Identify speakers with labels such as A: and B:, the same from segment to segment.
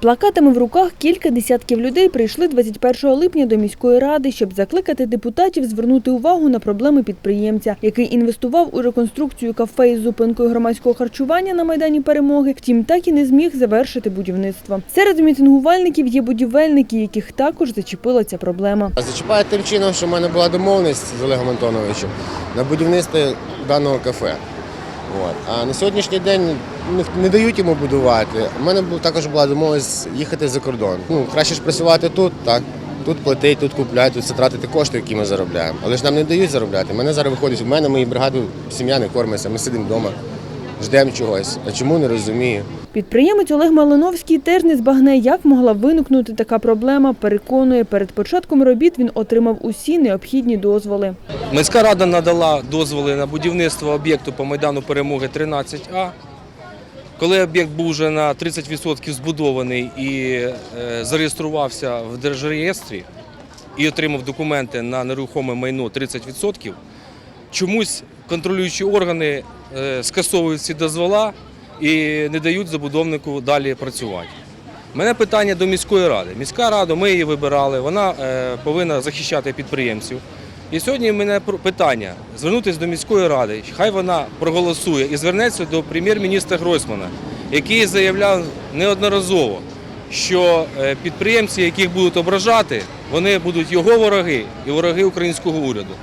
A: плакатами в руках кілька десятків людей прийшли 21 липня до міської ради, щоб закликати депутатів звернути увагу на проблеми підприємця, який інвестував у реконструкцію кафе із зупинкою громадського харчування на майдані перемоги. Втім, так і не зміг завершити будівництво. Серед мітингувальників є будівельники, яких також зачепила ця проблема.
B: Зачіпає тим чином, що в мене була домовленість з Олегом Антоновичем на будівництво даного кафе. От. А на сьогоднішній день не- дають йому будувати. У мене також була домовленість їхати за кордон. Ну, краще ж працювати тут, так. Тут платить, тут купляють, тут це тратити кошти, які ми заробляємо. Але ж нам не дають заробляти. Мене зараз виходить, у мене мої бригади, сім'я не кормиться, ми сидимо вдома, ждемо чогось. А чому не розумію?
A: Підприємець Олег Малиновський теж не збагне, як могла виникнути така проблема. Переконує, перед початком робіт він отримав усі необхідні дозволи.
C: Міська рада надала дозволи на будівництво об'єкту по Майдану Перемоги 13А. Коли об'єкт був вже на 30% збудований і е, зареєструвався в держреєстрі і отримав документи на нерухоме майно 30%, чомусь контролюючі органи е, скасовують ці дозвола і не дають забудовнику далі працювати. Мене питання до міської ради. Міська рада, ми її вибирали, вона е, повинна захищати підприємців. І сьогодні в мене питання звернутися до міської ради, хай вона проголосує і звернеться до прем'єр-міністра Гройсмана, який заявляв неодноразово, що е, підприємці, яких будуть ображати, вони будуть його вороги і вороги українського уряду.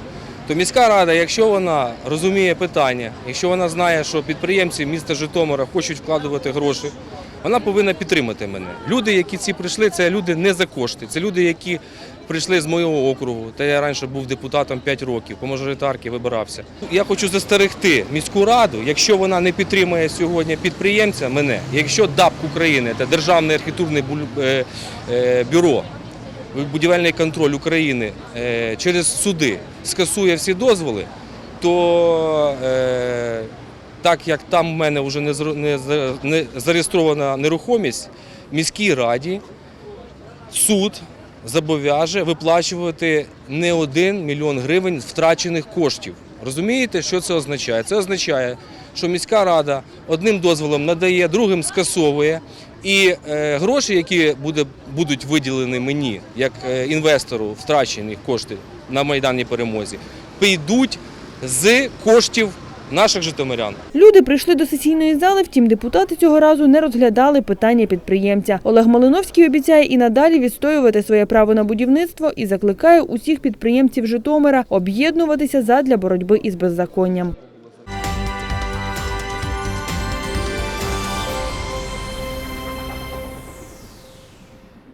C: То міська рада, якщо вона розуміє питання, якщо вона знає, що підприємці міста Житомира хочуть вкладувати гроші, вона повинна підтримати мене. Люди, які ці прийшли, це люди не за кошти. Це люди, які прийшли з моєго округу. Та я раніше був депутатом 5 років, по мажоритарки вибирався. Я хочу застерегти міську раду, якщо вона не підтримує сьогодні підприємця, мене, якщо ДАП України, це Державне архітектурне бу- е, е, бюро, будівельний контроль України е, через суди скасує всі дозволи, то е, так як там в мене вже не, зареєстрована нерухомість, міській раді суд зобов'яже виплачувати не один мільйон гривень втрачених коштів. Розумієте, що це означає? Це означає, що міська рада одним дозволом надає, другим скасовує. І е, гроші, які буде, будуть виділені мені як е, інвестору, втрачені кошти на майданній перемозі, підуть з коштів наших житомирян.
A: Люди прийшли до сесійної зали, втім депутати цього разу не розглядали питання підприємця. Олег Малиновський обіцяє і надалі відстоювати своє право на будівництво і закликає усіх підприємців Житомира об'єднуватися задля боротьби із беззаконням.